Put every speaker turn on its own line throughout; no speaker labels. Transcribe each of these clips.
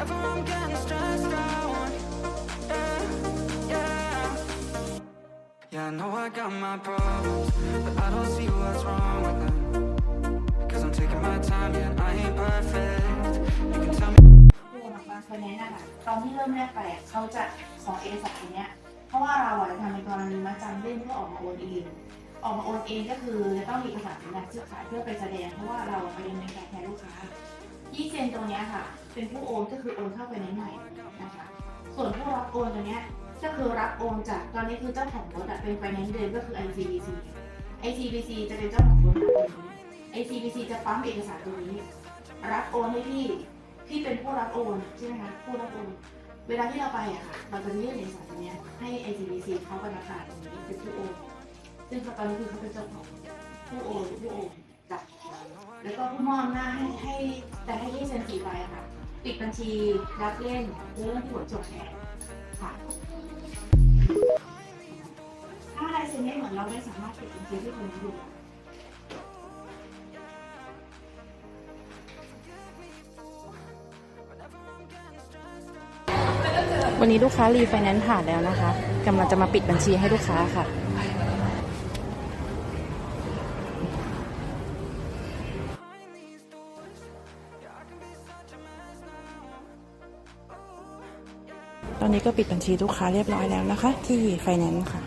Whenever I'm getting stressed out, yeah, yeah. Yeah, I know I got my problems, but I don't see what's wrong with them. Cause I'm taking my time, yeah, I ain't perfect. You can tell me.
บางคนนี้นะคะตอนที่เริ่มแรกไปอะเขาจะขอเอกสารเนี้ยเพราะว่าเราอะจะทำเป็นกรณีมาจำเล่นเพื่อออกมาโอนเองออกมาโอนเองก็คือจะต้องมีเอกสารการซื้อขายเพื่อไปแสดงเพราะว่าเราไปดำเนินการแทนลูกค้า ยี่เซนตรงเนี้ยค่ะ เป็นผู้โอนก็คือโอนเข้าไปในใหม่นะคะ ส่วนผู้รับโอนตัวเนี้ยก็คือรับโอนจากตอนนี้คือเจ้าของรถอะเป็นไฟแนนซ์เดิมก็คือ ICBC ICBC จะเป็นเจ้าของรถตรงนี้ ICBC จะปั๊มเอกสารตรงนี้ รับโอนให้พี่พี่เป็นผู้รับโอนใช่ไหมคะผู้รับโอนเวลาที่เราไปอะค่ะเราจะยื่นเอกสารตรงเนี้ยให้ ICBC เขาบรรณาการตรงนี้เป็นผู้โอนซึ่งเขาตอนนี้คือเขาเป็นเจ้าของผู้โอนผู้โอนจ้ะ แล้วก็ผู้มอบหน้าให้ให้แต่ให้ยี่เซนสีใบค่ะ ปิดบัญชีรับเล่นเรื่องที่หัวจบแทนค่ะถ้าลายเซ็นไม่เหมือนเราไม่สามารถปิดบัญชีที่คนนี้อยู่
วันนี้ลูกค้ารีไฟแนนซ์ผ่านแล้วนะคะกำลังจะมาปิดบัญชีให้ลูกค้าค่ะ ตอนนี้ก็ปิดบัญชีลูกค้าเรียบร้อยแล้วนะคะ ที่ไฟแนนซ์ค่ะ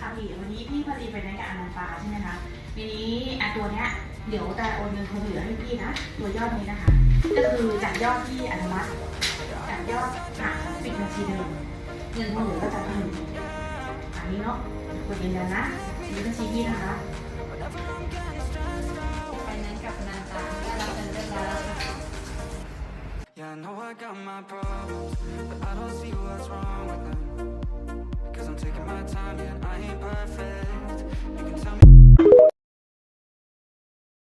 ค่ะพี่วันนี้พี่พอดีไปในการอนันตาใช่ไหมคะทีนี้อะตัวเนี้ยเดี๋ยวจะโอนเงินคงเหลือให้พี่นะ ตัวยอดนี้นะคะ ก็คือจากยอดที่อนุมัติจากยอดหาปิดบัญชีเดิมเงินคงเหลือก็จะเป็นหนึ่งอันนี้เนาะกดยืนยันนะนี่บัญชีพี่นะคะ
I know I got my problems, but I don't see what's